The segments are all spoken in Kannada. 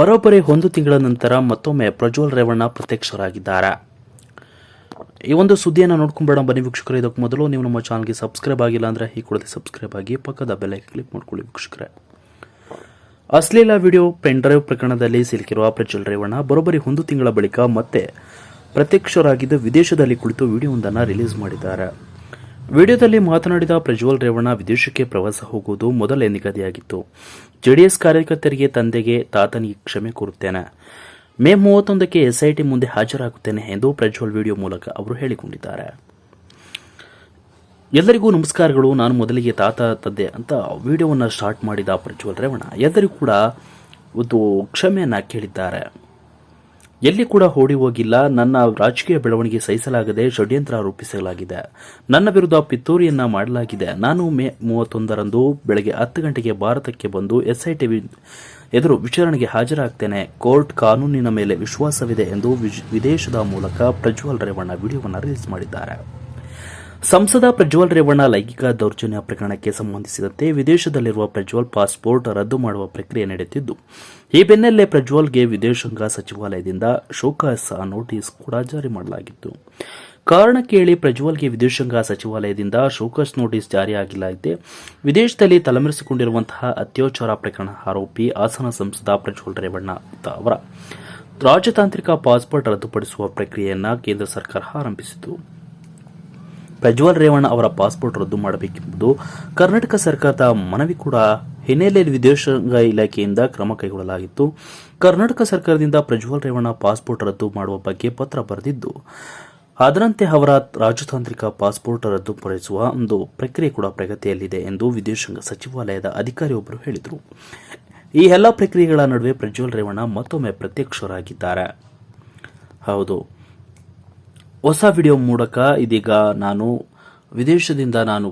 ಬರೋಬ್ಬರಿ ಒಂದು ತಿಂಗಳ ನಂತರ ಮತ್ತೊಮ್ಮೆ ಪ್ರಜ್ವಲ್ ರೇವಣ್ಣ ಪ್ರತ್ಯಕ್ಷರಾಗಿದ್ದಾರೆ. ಈ ಒಂದು ಸುದ್ದಿಯನ್ನು ನೋಡ್ಕೊಂಬೇಡ ಬನ್ನಿ ವೀಕ್ಷಕರೇ, ಇದಕ್ಕೆ ಮೊದಲು ನೀವು ನಮ್ಮ ಚಾನಲ್ಗೆ ಸಬ್ಸ್ಕ್ರೈಬ್ ಆಗಿಲ್ಲ ಅಂದರೆ ಈ ಕೂಡಲೇ ಸಬ್ಸ್ಕ್ರೈಬ್ ಆಗಿ ಪಕ್ಕದ ಬೆಲೆ ಕ್ಲಿಕ್ ಮಾಡ್ಕೊಳ್ಳಿ ವೀಕ್ಷಕರೇ. ಅಶ್ಲೀಲ ವಿಡಿಯೋ ಪೆನ್ಡ್ರೈವ್ ಪ್ರಕರಣದಲ್ಲಿ ಸಿಲುಕಿರುವ ಪ್ರಜ್ವಲ್ ರೇವಣ್ಣ ಬರೋಬ್ಬರಿ ಒಂದು ತಿಂಗಳ ಬಳಿಕ ಮತ್ತೆ ಪ್ರತ್ಯಕ್ಷರಾಗಿದ್ದು ವಿದೇಶದಲ್ಲಿ ಕುಳಿತು ವಿಡಿಯೋವೊಂದನ್ನು ರಿಲೀಸ್ ಮಾಡಿದ್ದಾರೆ. ವಿಡಿಯೋದಲ್ಲಿ ಮಾತನಾಡಿದ ಪ್ರಜ್ವಲ್ ರೇವಣ್ಣ, ವಿದೇಶಕ್ಕೆ ಪ್ರವಾಸ ಹೋಗುವುದು ಮೊದಲೇ ನಿಗದಿಯಾಗಿತ್ತು. ಜೆಡಿಎಸ್ ಕಾರ್ಯಕರ್ತರಿಗೆ ತಂದೆಗೆ ತಾತನಿಗೆ ಕ್ಷಮೆ ಕೋರುತ್ತೇನೆ. ಮೇ ಮೂವತ್ತೊಂದಕ್ಕೆ ಎಸ್ಐಟಿ ಮುಂದೆ ಹಾಜರಾಗುತ್ತೇನೆ ಎಂದು ಪ್ರಜ್ವಲ್ ವಿಡಿಯೋ ಮೂಲಕ ಅವರು ಹೇಳಿಕೊಂಡಿದ್ದಾರೆ. ಎಲ್ಲರಿಗೂ ನಮಸ್ಕಾರಗಳು. ನಾನು ಮೊದಲಿಗೆ ತಾತ, ತಂದೆ ಅಂತ ವಿಡಿಯೋವನ್ನು ಸ್ಟಾರ್ಟ್ ಮಾಡಿದ ಪ್ರಜ್ವಲ್ ರೇವಣ್ಣ. ಎಲ್ಲರಿಗೂ ಕೂಡ ಒಂದು ಕ್ಷಮೆಯನ್ನು ಕೇಳಿದ್ದಾರೆ. ಎಲ್ಲಿ ಕೂಡ ಓಡಿ ಹೋಗಿಲ್ಲ, ನನ್ನ ರಾಜಕೀಯ ಬೆಳವಣಿಗೆ ಸಹಿಸಲಾಗದೆ ಷಡ್ಯಂತ್ರ ರೂಪಿಸಲಾಗಿದೆ. ನನ್ನ ವಿರುದ್ಧ ಪಿತ್ತೂರಿಯನ್ನ ಮಾಡಲಾಗಿದೆ. ನಾನು ಮೇ ಮೂವತ್ತೊಂದರಂದು ಬೆಳಗ್ಗೆ ಹತ್ತು ಗಂಟೆಗೆ ಭಾರತಕ್ಕೆ ಬಂದು ಎಸ್ಐಟಿ ಎದುರು ವಿಚಾರಣೆಗೆ ಹಾಜರಾಗ್ತೇನೆ. ಕೋರ್ಟ್ ಕಾನೂನಿನ ಮೇಲೆ ವಿಶ್ವಾಸವಿದೆ ಎಂದು ವಿದೇಶದ ಮೂಲಕ ಪ್ರಜ್ವಲ್ ರೇವಣ್ಣ ವಿಡಿಯೋವನ್ನು ರಿಲೀಸ್ ಮಾಡಿದ್ದಾರೆ. ಸಂಸದ ಪ್ರಜ್ವಲ್ ರೇವಣ್ಣ ಲೈಂಗಿಕ ದೌರ್ಜನ್ಯ ಪ್ರಕರಣಕ್ಕೆ ಸಂಬಂಧಿಸಿದಂತೆ ವಿದೇಶದಲ್ಲಿರುವ ಪ್ರಜ್ವಲ್ ಪಾಸ್ಪೋರ್ಟ್ ರದ್ದು ಮಾಡುವ ಪ್ರಕ್ರಿಯೆ ನಡೆಯುತ್ತಿದ್ದು ಈ ಬೆನ್ನಲ್ಲೇ ಪ್ರಜ್ವಲ್ಗೆ ವಿದೇಶಾಂಗ ಸಚಿವಾಲಯದಿಂದ ಶೋಕಾಸ ನೋಟಿಸ್ ಕೂಡ ಜಾರಿ ಮಾಡಲಾಗಿತ್ತು. ಕಾರಣ ಕೇಳಿ ಪ್ರಜ್ವಲ್ಗೆ ವಿದೇಶಾಂಗ ಸಚಿವಾಲಯದಿಂದ ಶೋಕಾಸ್ ನೋಟಿಸ್ ಜಾರಿಯಾಗಿಲ್ಲದೆ ವಿದೇಶದಲ್ಲಿ ತಲೆಮರೆಸಿಕೊಂಡಿರುವಂತಹ ಅತ್ಯಾಚಾರ ಪ್ರಕರಣ ಆರೋಪಿ ಹಾಸನ ಸಂಸದ ಪ್ರಜ್ವಲ್ ರೇವಣ್ಣ ಅವರ ರಾಜತಾಂತ್ರಿಕ ಪಾಸ್ಪೋರ್ಟ್ ರದ್ದುಪಡಿಸುವ ಪ್ರಕ್ರಿಯೆಯನ್ನು ಕೇಂದ್ರ ಸರ್ಕಾರ ಆರಂಭಿಸಿತು ಪ್ರಜ್ವಲ್ ರೇವಣ್ಣ ಅವರ ಪಾಸ್ಪೋರ್ಟ್ ರದ್ದು ಮಾಡಬೇಕೆಂಬುದು ಕರ್ನಾಟಕ ಸರ್ಕಾರದ ಮನವಿ ಕೂಡ ಹಿನ್ನೆಲೆಯಲ್ಲಿ ವಿದೇಶಾಂಗ ಇಲಾಖೆಯಿಂದ ಕ್ರಮ ಕೈಗೊಳ್ಳಲಾಗಿತ್ತು. ಕರ್ನಾಟಕ ಸರ್ಕಾರದಿಂದ ಪ್ರಜ್ವಲ್ ರೇವಣ್ಣ ಪಾಸ್ಪೋರ್ಟ್ ರದ್ದು ಮಾಡುವ ಬಗ್ಗೆ ಪತ್ರ ಬರೆದಿದ್ದು, ಅದರಂತೆ ಅವರ ರಾಜತಾಂತ್ರಿಕ ಪಾಸ್ಪೋರ್ಟ್ ರದ್ದುಪಡಿಸುವ ಒಂದು ಪ್ರಕ್ರಿಯೆ ಕೂಡ ಪ್ರಗತಿಯಲ್ಲಿದೆ ಎಂದು ವಿದೇಶಾಂಗ ಸಚಿವಾಲಯದ ಅಧಿಕಾರಿಯೊಬ್ಬರು ಹೇಳಿದರು. ಈ ಎಲ್ಲ ಪ್ರಕ್ರಿಯೆಗಳ ನಡುವೆ ಪ್ರಜ್ವಲ್ ರೇವಣ್ಣ ಮತ್ತೊಮ್ಮೆ ಪ್ರತ್ಯಕ್ಷರಾಗಿದ್ದಾರೆ. ಹೌದು. ಹೊಸ ವಿಡಿಯೋ ಮೂಲಕ ಇದೀಗ ನಾನು ವಿದೇಶದಿಂದ ನಾನು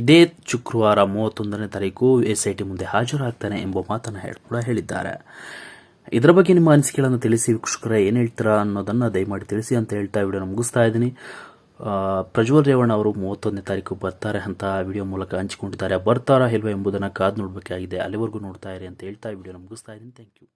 ಇದೇ ಶುಕ್ರವಾರ ಮೂವತ್ತೊಂದನೇ ತಾರೀಕು ಎಸ್ ಐ ಟಿ ಮುಂದೆ ಹಾಜರಾಗ್ತಾನೆ ಎಂಬ ಮಾತನ್ನು ಹೇಳಿ ಕೂಡ ಹೇಳಿದ್ದಾರೆ. ಇದರ ಬಗ್ಗೆ ನಿಮ್ಮ ಅನಿಸಿಕೆಗಳನ್ನು ತಿಳಿಸಿ, ವೀಕ್ಷಕರೇ ಏನು ಹೇಳ್ತೀರಾ ಅನ್ನೋದನ್ನು ದಯಮಾಡಿ ತಿಳಿಸಿ ಅಂತ ಹೇಳ್ತಾ ವಿಡಿಯೋ ಮುಗಿಸ್ತಾ ಇದ್ದೀನಿ. ಪ್ರಜ್ವಲ್ ರೇವಣ್ಣ ಅವರು ಮೂವತ್ತೊಂದನೇ ತಾರೀಕು ಬರ್ತಾರೆ ಅಂತ ವಿಡಿಯೋ ಮೂಲಕ ಹಂಚಿಕೊಂಡಿದ್ದಾರೆ. ಬರ್ತಾರಾ ಇಲ್ವಾ ಎಂಬುದನ್ನು ಕಾದು ನೋಡಬೇಕಾಗಿದೆ. ಅಲ್ಲಿವರೆಗೂ ನೋಡ್ತಾ ಇರಿ ಅಂತ ಹೇಳ್ತಾ ವಿಡಿಯೋ ಮುಗಿಸ್ತಾ ಇದ್ದೀನಿ. Thank you